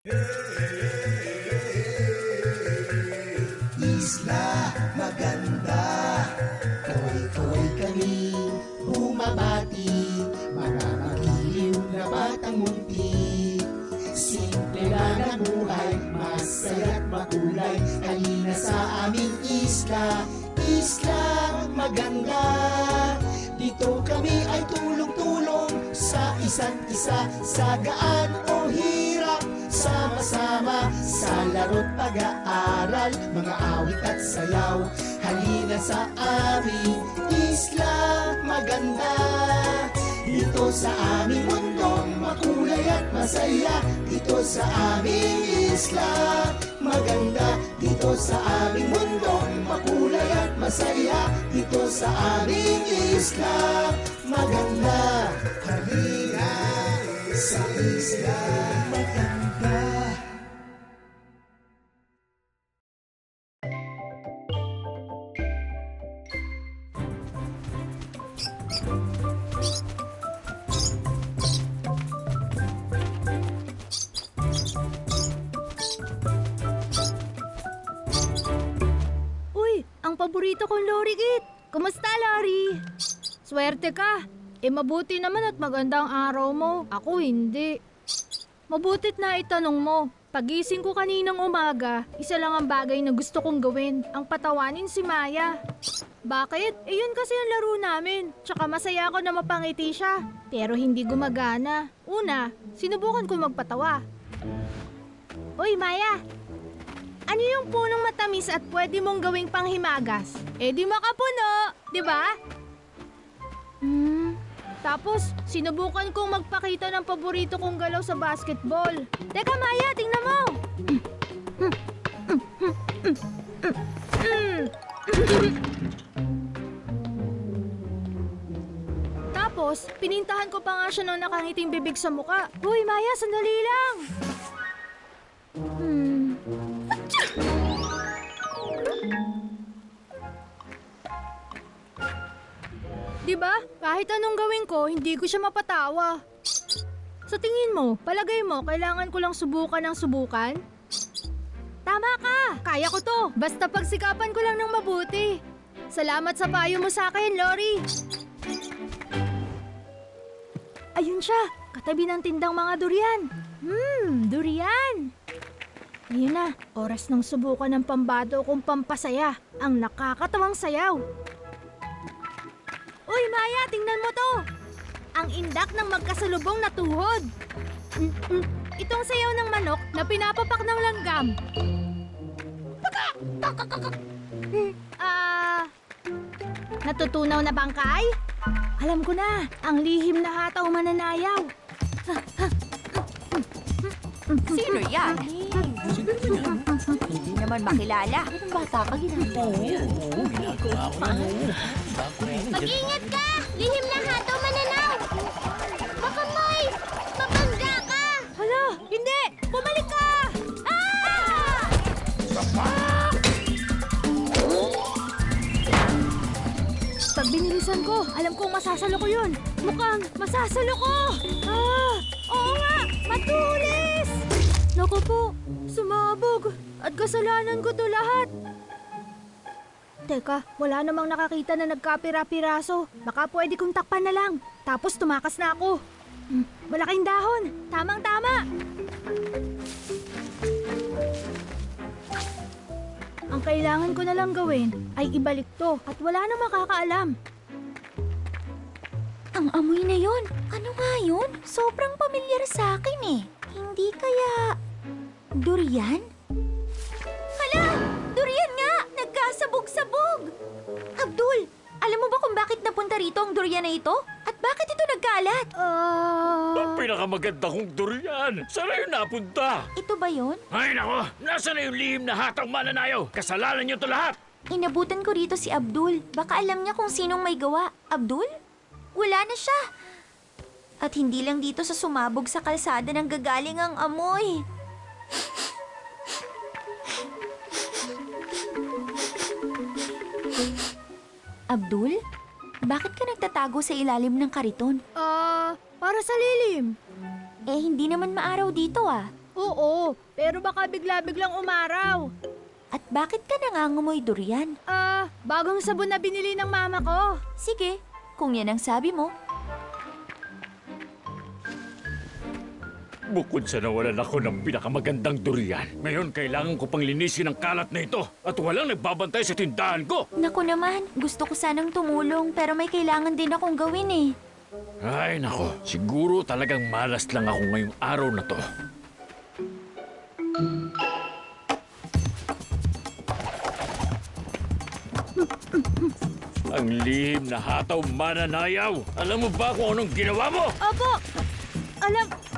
Isla maganda. Kaway-kaway kami Bumabati. Mga magiliw na batang munti. Simple lang ang buhay Masaya't makulay. Halina sa aming isla Isla maganda. Dito kami ay tulong-tulong Sa isa't isa Sa gaan o hirap Sama-sama sa laro't pag-aaral Mga awit at sayaw. Halina sa aming isla maganda. Dito sa aming mundong makulay at masaya. Dito sa aming isla maganda. Dito sa aming mundong makulay at masaya. Dito sa aming isla maganda. Halina sa isla Uy, ang paborito kong Lori Git. Kumusta, Lori? Swerte ka. Eh, mabuti naman at magandang araw mo. Ako hindi. Mabutit na itanong mo. Pagising ko kaninang umaga, isa lang ang bagay na gusto kong gawin, ang patawanin si Maya. Bakit? Eh yun kasi ang laro namin. Tsaka masaya ako na mapangiti siya. Pero hindi gumagana. Una, sinubukan ko magpatawa. Uy, Maya! Ano yung punong matamis at pwede mong gawing panghimagas? Eh di makapuno, di ba? Hmm. Tapos, sinubukan kong magpakita ng paborito kong galaw sa basketball. Teka, Maya, tingnan mo! Tapos, pinintahan ko pa nga siya ng nakangiting bibig sa muka. Uy, Maya, sandali lang! Ba? Kahit anong gawin ko, hindi ko siya mapatawa. Sa tingin mo, palagay mo, kailangan ko lang subukan ng subukan? Tama ka! Kaya ko to! Basta pagsikapan ko lang ng mabuti. Salamat sa payo mo sa akin, Lori! Ayun siya! Katabi ng tindang mga durian! Hmm, durian! Ayun na, oras ng subukan ng pambato kong pampasaya, ang nakakatawang sayaw. Uy, Maya, tingnan mo to! Ang indak ng magkasalubong na tuhod. Mm, mm, Itong sayaw ng manok na pinapapak ng langgam. Hmm, Ah... natutunaw na bangkay? Alam ko na, ang lihim na hataw mananayaw. Sino yan? Hindi naman makilala. Bata ka, ginagawa. Mag-ingat ka! Lihim na hato mananaw! Baka may mabangga ka! Hala, hindi! Bumalik ka! Ah! Pag binilisan ko, alam kong masasalo ko yun. Mukhang masasalo ko! Ah! Oo nga! Matulis! Naku po, sumabog. At kasalanan ko to lahat. Teka, wala namang nakakita na nagkapira-piraso. Baka pwede kong takpan na lang. Tapos tumakas na ako. Hmm, malaking dahon. Tamang-tama. Ang kailangan ko na lang gawin ay ibalik to at wala na makakaalam. Ang amoy na yon. Ano nga yun? Sobrang pamilyar sa akin eh. Hindi kaya... Durian? Bakit napunta rito ang durian na ito? At bakit ito nagkalat? Ah... Ang pinakamaganda kong durian! Saan na yun napunta? Ito ba yon? Ay nako, nasa na yung lihim na hatang mananayaw? Kasalanan niyo to lahat! Inabutan ko rito si Abdul. Baka alam niya kung sinong may gawa. Abdul? Wala na siya. At hindi lang dito sa sumabog sa kalsada ng gagaling ang amoy. Abdul? Bakit ka nagtatago sa ilalim ng kariton? Ah, para sa lilim. Eh, hindi naman maaraw dito ah. Oo, pero baka bigla-biglang umaraw. At bakit ka nangangamoy durian? Ah, bagong sabon na binili ng mama ko. Sige, kung yan ang sabi mo. Bukod sa nawalan ako ng pinakamagandang durian, ngayon kailangan ko pang linisin ang kalat na ito at walang nagbabantay sa tindahan ko. Naku naman, gusto ko sanang tumulong pero may kailangan din akong gawin eh. Ay nako, siguro talagang malas lang ako ngayong araw na to. Ang lihim na hataw mananayaw. Alam mo ba kung anong ginawa mo? Opo, alam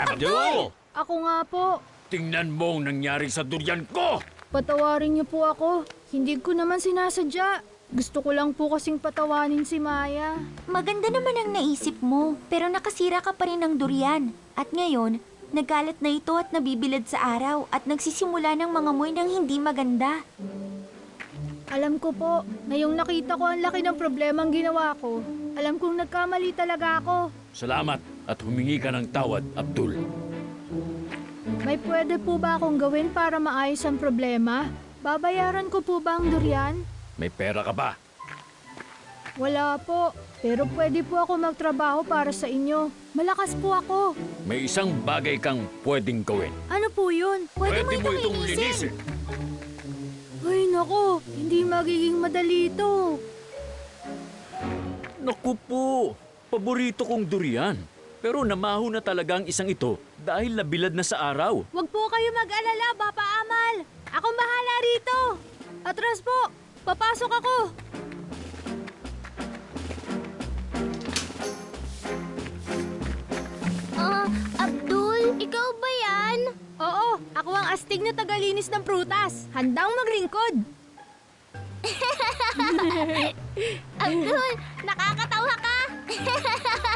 Abdul! Ako nga po. Tingnan mo ang nangyari sa durian ko! Patawarin niyo po ako. Hindi ko naman sinasadya. Gusto ko lang po kasing patawanin si Maya. Maganda naman ang naisip mo, pero nakasira ka pa rin ng durian. At ngayon, nagalat na ito at nabibilad sa araw at nagsisimula ng mga moy ng hindi maganda. Alam ko po, ngayong nakita ko ang laki ng problema ang ginawa ko. Alam kong nagkamali talaga ako. Salamat at humingi ka ng tawad, Abdul. May pwede po ba akong gawin para maayos ang problema? Babayaran ko po ba ang durian? May pera ka ba? Wala po. Pero pwede po ako magtrabaho para sa inyo. Malakas po ako. May isang bagay kang pwedeng gawin. Ano po yun? Pwede, mo itong linisin. Ay nako, hindi magiging madali ito. Naku po, paborito kong durian. Pero namaho na talaga ang isang ito dahil nabilad na sa araw. Huwag po kayo mag-alala, Papa Amal. Ako bahala rito. Atras po, papasok ako. Ah, Abdul, ikaw ba yan? Oo, ako ang astig na tagalinis ng prutas. Handang maglingkod. Abdul, nakakatawa ka.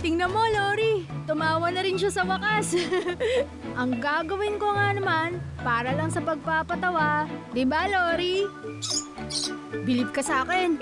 Tingnan mo, Lori. Tumawa na rin siya sa wakas. ang gagawin ko nga naman, para lang sa pagpapatawa. Di ba, Lori? Bilib ka sa akin.